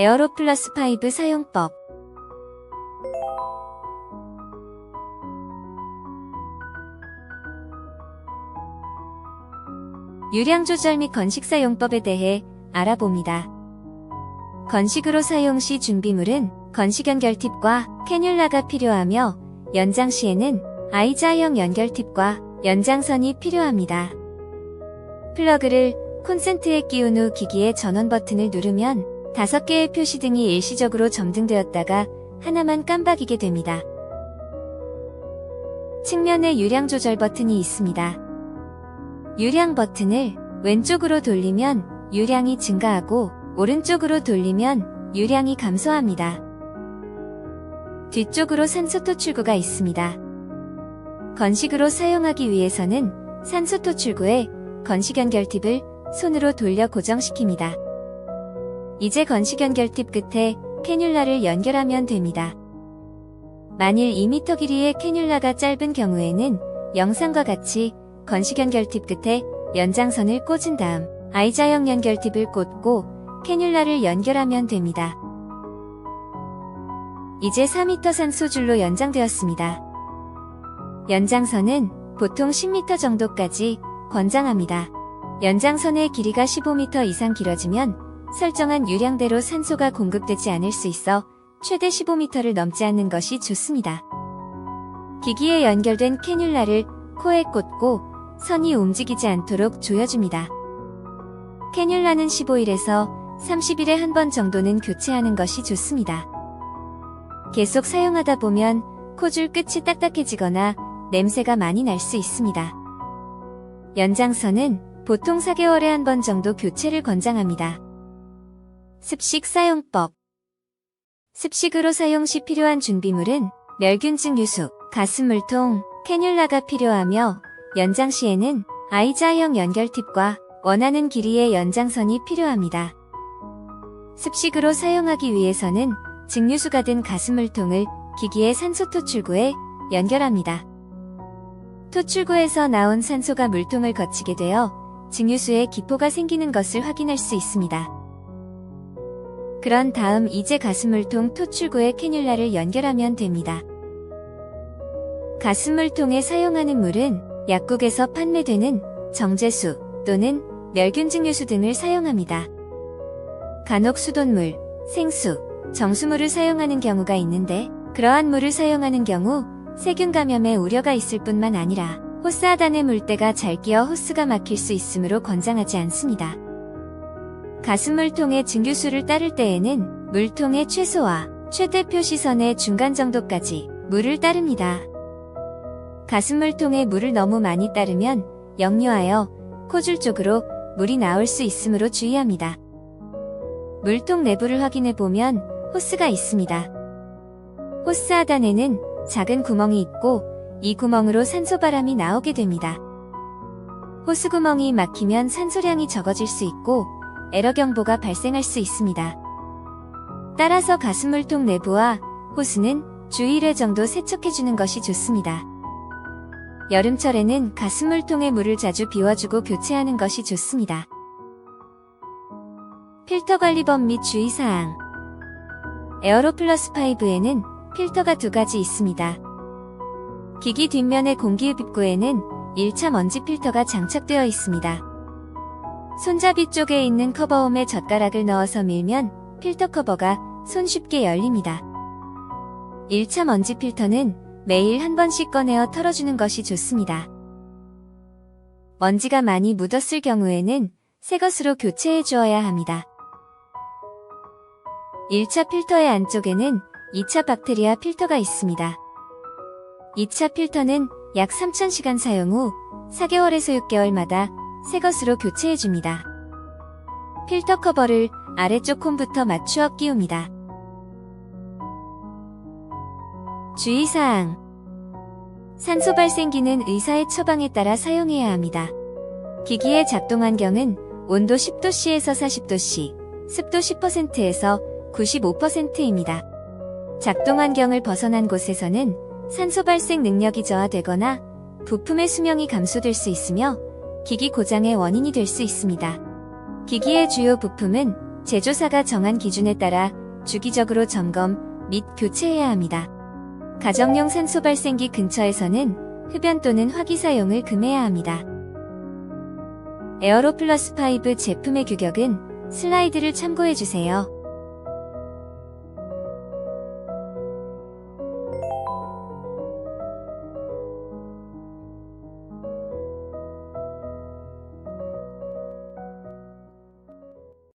에어로 플러스 5 사용법 유량 조절 및 건식 사용법에 대해 알아봅니다. 건식으로 사용 시 준비물은 건식 연결팁과 캐뉼라가 필요하며 연장 시에는 아이자형 연결팁과 연장선이 필요합니다. 플러그를 콘센트에 끼운 후 기기의 전원 버튼을 누르면 5개의 표시등이 일시적으로 점등되었다가 하나만 깜박이게 됩니다. 측면에 유량 조절 버튼이 있습니다. 유량 버튼을 왼쪽으로 돌리면 유량이 증가하고 오른쪽으로 돌리면 유량이 감소합니다. 뒤쪽으로 산소 토출구가 있습니다. 건식으로 사용하기 위해서는 산소 토출구에 건식 연결팁을 손으로 돌려 고정시킵니다. 이제 건식 연결 팁 끝에 캐뉼라를 연결하면 됩니다. 만일 2m 길이의 캐뉼라가 짧은 경우에는 영상과 같이 건식 연결 팁 끝에 연장선을 꽂은 다음 I자형 연결 팁을 꽂고 캐뉼라를 연결하면 됩니다. 이제 4m 산소줄로 연장되었습니다. 연장선은 보통 10m 정도까지 권장합니다. 연장선의 길이가 15m 이상 길어지면 설정한 유량대로 산소가 공급되지 않을 수 있어 최대 15m를 넘지 않는 것이 좋습니다. 기기에 연결된 캐뉼라를 코에 꽂고 선이 움직이지 않도록 조여줍니다. 캐뉼라는 15일에서 30일에 한 번 정도는 교체하는 것이 좋습니다. 계속 사용하다 보면 코줄 끝이 딱딱해지거나 냄새가 많이 날 수 있습니다. 연장선은 보통 4개월에 한 번 정도 교체를 권장합니다. 습식 사용법 습식으로 사용 시 필요한 준비물은 멸균증 유수, 가스물통, 캐뉼라가 필요하며 연장 시에는 I자형 연결팁과 원하는 길이의 연장선이 필요합니다. 습식으로 사용하기 위해서는 증류수가 든 가스물통을 기기의 산소 토출구에 연결합니다. 토출구에서 나온 산소가 물통을 거치게 되어 증류수에 기포가 생기는 것을 확인할 수 있습니다. 그런 다음 이제 가스물통 토출구에 캐뉼라를 연결하면 됩니다. 가스물통에 사용하는 물은 약국에서 판매되는 정제수 또는 멸균증유수 등을 사용합니다. 간혹 수돗물, 생수, 정수물을 사용하는 경우가 있는데 그러한 물을 사용하는 경우 세균 감염의 우려가 있을 뿐만 아니라 호스 하단의 물때가 잘 끼어 호스가 막힐 수 있으므로 권장하지 않습니다. 가스물통의 증류수를 따를 때에는 물통의 최소와 최대 표 시선의 중간 정도까지 물을 따릅니다. 가스물통에 물을 너무 많이 따르면 역류하여 코줄 쪽으로 물이 나올 수 있으므로 주의합니다. 물통 내부를 확인해 보면 호스가 있습니다. 호스 하단에는 작은 구멍이 있고 이 구멍으로 산소바람이 나오게 됩니다. 호스 구멍이 막히면 산소량이 적어질 수 있고 에러 경보가 발생할 수 있습니다. 따라서 가스물통 내부와 호스는 주 1회 정도 세척해주는 것이 좋습니다. 여름철에는 가스물통의 물을 자주 비워주고 교체하는 것이 좋습니다. 필터 관리법 및 주의사항 에어로 플러스 5에는 필터가 두 가지 있습니다. 기기 뒷면의 공기흡입구에는 1차 먼지 필터가 장착되어 있습니다. 손잡이 쪽에 있는 커버홈에 젓가락을 넣어서 밀면 필터 커버가 손쉽게 열립니다. 1차 먼지 필터는 매일 한 번씩 꺼내어 털어주는 것이 좋습니다. 먼지가 많이 묻었을 경우에는 새 것으로 교체해 주어야 합니다. 1차 필터의 안쪽에는 2차 박테리아 필터가 있습니다. 2차 필터는 약 3,000시간 사용 후 4개월에서 6개월마다 새 것으로 교체해 줍니다. 필터 커버를 아래쪽 홈부터 맞추어 끼웁니다. 주의사항 산소 발생기는 의사의 처방에 따라 사용해야 합니다. 기기의 작동 환경은 온도 10도씨에서 40도씨, 습도 10%에서 95%입니다. 작동 환경을 벗어난 곳에서는 산소 발생 능력이 저하되거나 부품의 수명이 감소될 수 있으며 기기 고장의 원인이 될 수 있습니다. 기기의 주요 부품은 제조사가 정한 기준에 따라 주기적으로 점검 및 교체해야 합니다. 가정용 산소 발생기 근처에서는 흡연 또는 화기 사용을 금해야 합니다. 에어로 플러스 5 제품의 규격은 슬라이드를 참고해 주세요.